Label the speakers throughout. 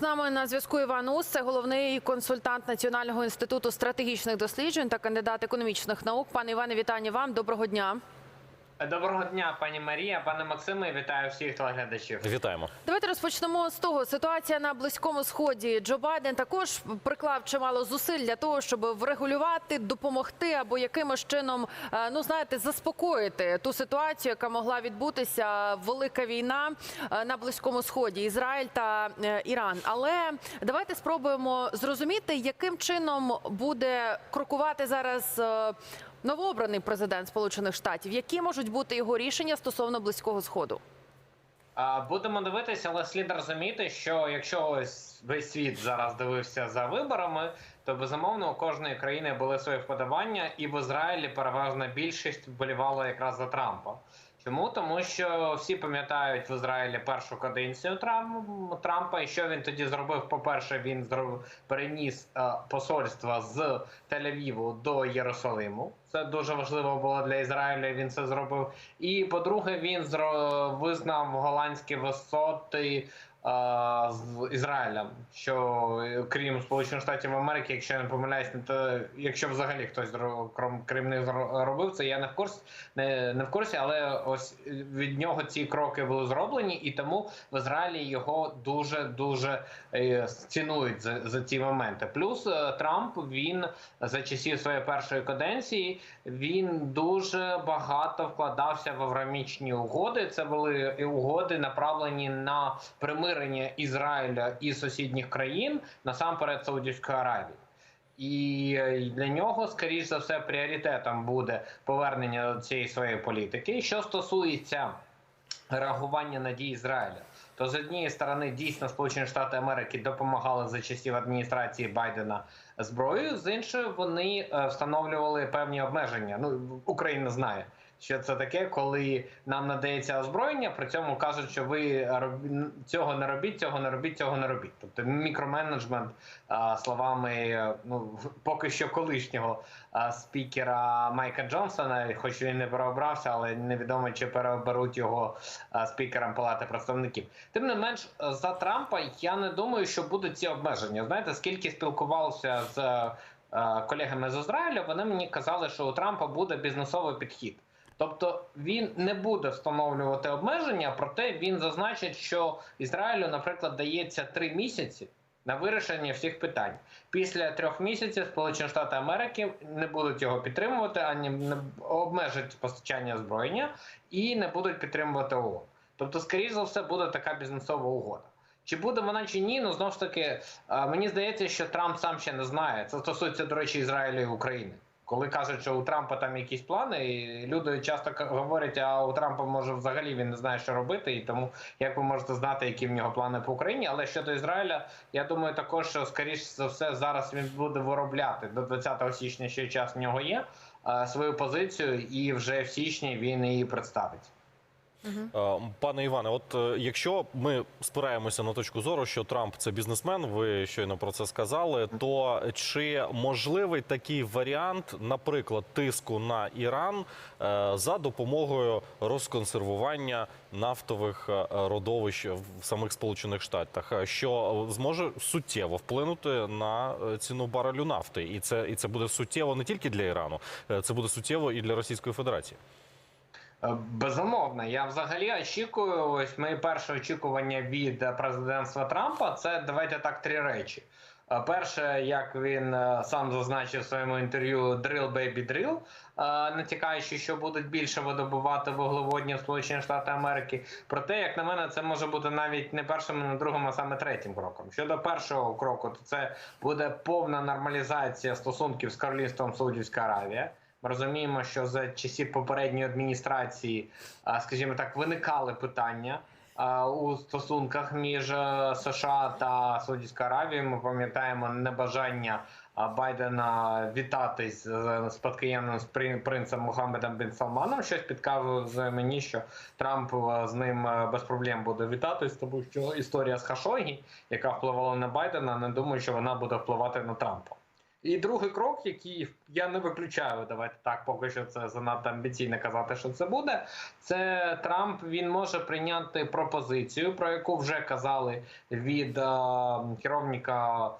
Speaker 1: З нами на зв'язку Іван Ус, це головний консультант Національного інституту стратегічних досліджень та кандидат економічних наук. Пане Іване, вітання вам. Доброго дня.
Speaker 2: Доброго дня, пані Марія, пане Максиме. Вітаю всіх телеглядачів.
Speaker 3: Вітаємо.
Speaker 1: Давайте розпочнемо з того. Ситуація на близькому сході. Джо Байден також приклав чимало зусиль для того, щоб врегулювати, допомогти або якимось чином, е, ну знаєте, заспокоїти ту ситуацію, яка могла відбутися велика війна е, на близькому сході, Ізраїль та е, Іран. Але давайте спробуємо зрозуміти, яким чином буде крокувати зараз. Новообраний президент Сполучених Штатів, які можуть бути його рішення стосовно близького сходу?
Speaker 2: Будемо дивитися, але слід розуміти, що якщо весь світ зараз дивився за виборами, то безумовно у кожної країни були свої вподобання, і в Ізраїлі переважна більшість вболівала якраз за Трампа. Чому? Тому що всі пам'ятають в Ізраїлі першу каденцію Трам- Трампа, і що він тоді зробив? По-перше, він зроб- переніс е, посольство з Тель-Авіву до Єрусалиму. Це дуже важливо було для Ізраїля. Він це зробив. І по-друге, він визнав голландські висоти. Е, З Ізраїлем, що е, крім Сполучених Штатів Америки, якщо я не помиляюсь, не то якщо взагалі хтось зро- крім, них робив це, я не в курсі, не, не в курсі, але ось від нього ці кроки були зроблені, і тому в Ізраїлі його дуже дуже е, цінують за, за ці моменти. Плюс е, Трамп він за часів своєї першої каденції він дуже багато вкладався в аврамічні угоди. Це були угоди направлені на примирення Ізраїля і сусідніх країн, насамперед Саудівської Аравії. І е, для нього, скоріш за все, пріоритетом буде повернення до цієї своєї політики. Що стосується реагування на дії Ізраїля, то з однієї сторони дійсно Сполучені Штати Америки допомагали за часів адміністрації Байдена зброєю, з іншої вони е, встановлювали певні обмеження. Ну Україна знає. Що це таке, коли нам надається озброєння, при цьому кажуть, що ви роб- цього не робіть, цього не робіть, цього не робіть. Тобто мікроменеджмент словами ну поки що колишнього спікера Майка Джонсона, хоч він не переобрався, але невідомо чи переоберуть його спікером Палати представників. Тим не менш, за Трампа я не думаю, що будуть ці обмеження. Знаєте, скільки спілкувався з колегами з Ізраїлю, вони мені казали, що у Трампа буде бізнесовий підхід. Тобто він не буде встановлювати обмеження, проте він зазначить, що Ізраїлю, наприклад, дається три місяці на вирішення всіх питань. Після трьох місяців Сполучені Штати Америки не будуть його підтримувати, ані не обмежать постачання озброєння і не будуть підтримувати ООН. Тобто, скоріш за все, буде така бізнесова угода. Чи буде вона чи ні? Ну знову ж таки, е, мені здається, що Трамп сам ще не знає. Це стосується, до речі, Ізраїля і України. Коли кажуть, що у Трампа там якісь плани, і люди часто говорять, а у Трампа може взагалі він не знає, що робити, і тому як ви можете знати, які в нього плани по Україні. Але щодо Ізраїля, я думаю, також що скоріш за все зараз він буде виробляти до 20 січня, ще час в нього є е, свою позицію, і вже в січні він її представить.
Speaker 3: Е, Пане Іване, от е, якщо ми спираємося на точку зору, що Трамп це бізнесмен, ви щойно про це сказали. То чи можливий такий варіант, наприклад, тиску на Іран е, за допомогою розконсервування нафтових родовищ в самих Сполучених Штатах, що зможе суттєво вплинути на ціну барелю нафти, і це і це буде суттєво не тільки для Ірану, це буде суттєво і для Російської Федерації.
Speaker 2: Е, Безумовно, я взагалі очікую. Ось мої перші очікування від е, президентства Трампа. Це давайте так три речі. Е, Перше, як він сам зазначив в своєму інтерв'ю «drill, baby, drill», натякаючи, що будуть більше видобувати вуглеводнів Сполучені Штати Америки. Проте, як на мене, це може бути навіть не першим, не другим, а саме третім кроком. Щодо першого кроку, то це буде повна нормалізація стосунків з королівством Саудівська Аравія. Розуміємо, що за часів попередньої адміністрації, скажімо так, виникали питання у стосунках між е, США та Саудівською Аравією. Ми пам'ятаємо небажання Байдена вітатись з спадкоємним принцем Мухаммедом Бін Салманом. Щось підказує мені, що Трамп е, з ним е, без проблем буде вітатись, тому що історія з Хашогі, яка впливала на Байдена, не думаю, що вона буде впливати на Трампа. І другий крок, який я не виключаю, давайте так, поки що це занадто амбіційно казати, що це буде. Це Трамп він може прийняти пропозицію, про яку вже казали від е, керівника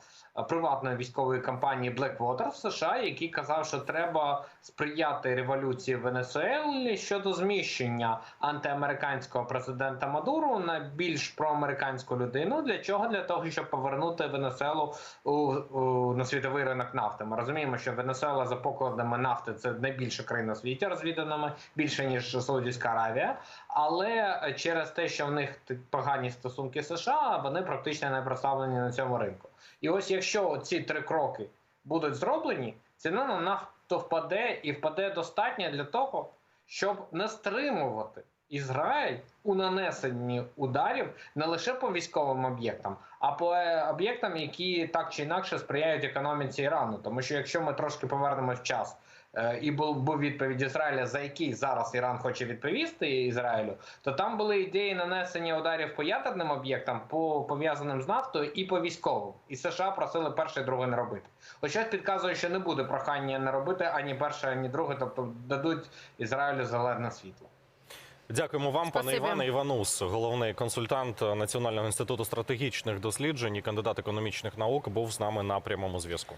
Speaker 2: приватної військової компанії Blackwater в США, який казав, що треба сприяти революції в Венесуелі щодо зміщення антиамериканського президента Мадуру на більш проамериканську людину. Для чого? Для того, щоб повернути Венесуелу у, у, на світовий ринок нафти. Ми розуміємо, що Венесуела за покладами нафти це найбільша країна в світі, розвіданими більше ніж Саудівська Аравія. Але через те, що в них погані стосунки США, вони практично не представлені на цьому ринку. І ось якщо ці три кроки будуть зроблені, ціна на нафту впаде і впаде достатньо для того, щоб не стримувати Ізраїль у нанесенні ударів не лише по військовим об'єктам, а по е, об'єктам, які так чи інакше сприяють економіці Ірану. Тому що якщо ми трошки повернемось в час. е, І був відповідь Ізраїля, за який зараз Іран хоче відповісти Ізраїлю, то там були ідеї нанесення ударів по ядерним об'єктам, по пов'язаним з нафтою і по військовим. І США просили перше і друге не робити. Щось підказує, що не буде прохання не робити ані перше, ані друге, тобто дадуть Ізраїлю зелене світло.
Speaker 3: Дякуємо вам, пане Іване. Іванус, головний консультант Національного інституту стратегічних досліджень і кандидат економічних наук, був з нами на прямому зв'язку.